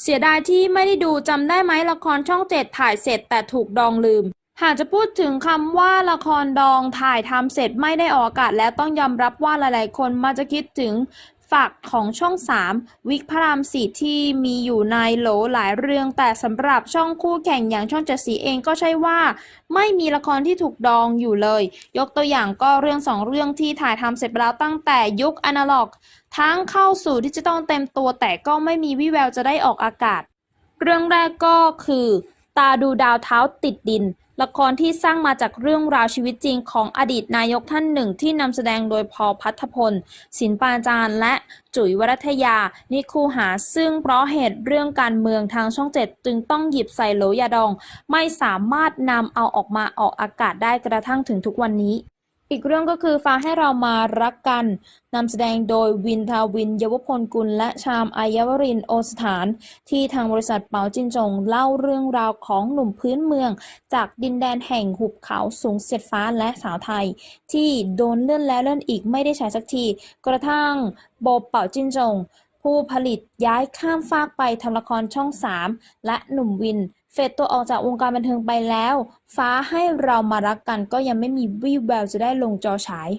เสียดายที่ไม่ได้ดูจำได้ไหมละครช่องเจ็ดถ่ายเสร็จแต่ถูกดองลืม หากจะพูดถึงคำว่าละครดองถ่ายทำเสร็จไม่ได้ออกอากาศ แล้วต้องยอมรับว่าหลายๆ คนมาจะคิดถึงฝักของช่อง 3 วิกพระรามสีที่มีอยู่ในโหลหลายเรื่อง แต่สำหรับช่องคู่แข่งอย่างช่องเจ็ดสีเองก็ใช่ว่า ไม่มีละครที่ถูกดองอยู่เลย ยกตัวอย่างก็เรื่องสองเรื่องที่ถ่ายทำเสร็จไปแล้วตั้งแต่ยุคอนาล็อก ทั้งเข้าสู่ดิจิตอลเต็มตัวแต่ก็ไม่มีวิแววจะได้ออกอากาศ เรื่องแรกก็คือ ตาดูดาวเท้าติดดิน ละครที่สร้างมาจากเรื่องราวชีวิตจริงของอดีตนายกท่านหนึ่งที่นำแสดงโดยพอพัทพลศิลปาจารย์และจุ๋ยวรัตยา นิคูหาซึ่งเพราะเหตุเรื่องการเมืองทางช่องเจ็ดจึงต้องหยิบใส่โหลยาดอง ไม่สามารถนำเอาออกมาออกอากาศได้กระทั่งถึงทุกวันนี้ อีกเรื่องก็คือฟ้าให้เรามารักกันนำแสดงโดยวินทาวินเยาวพลกุล และชามอายาวรินโอสถาน ที่ทางบริษัทเปาจินจงเล่าเรื่องราวของหนุ่มพื้นเมือง จากดินแดนแห่งหุบเขาสูงเสียดฟ้าและสาวไทย ที่โดนเลื่อนแล้วเลื่อนอีกไม่ได้ใช้สักที กระทั่งโบเป่าจินจง ผู้ผลิตย้ายข้ามฟากไปทำละครช่อง 3 และหนุ่มวิน เฟดตัวออกจากวงการบันเทิงไปแล้ว ฟ้าให้เรามารักกันก็ยังไม่มีวี่แววจะได้ลงจอฉาย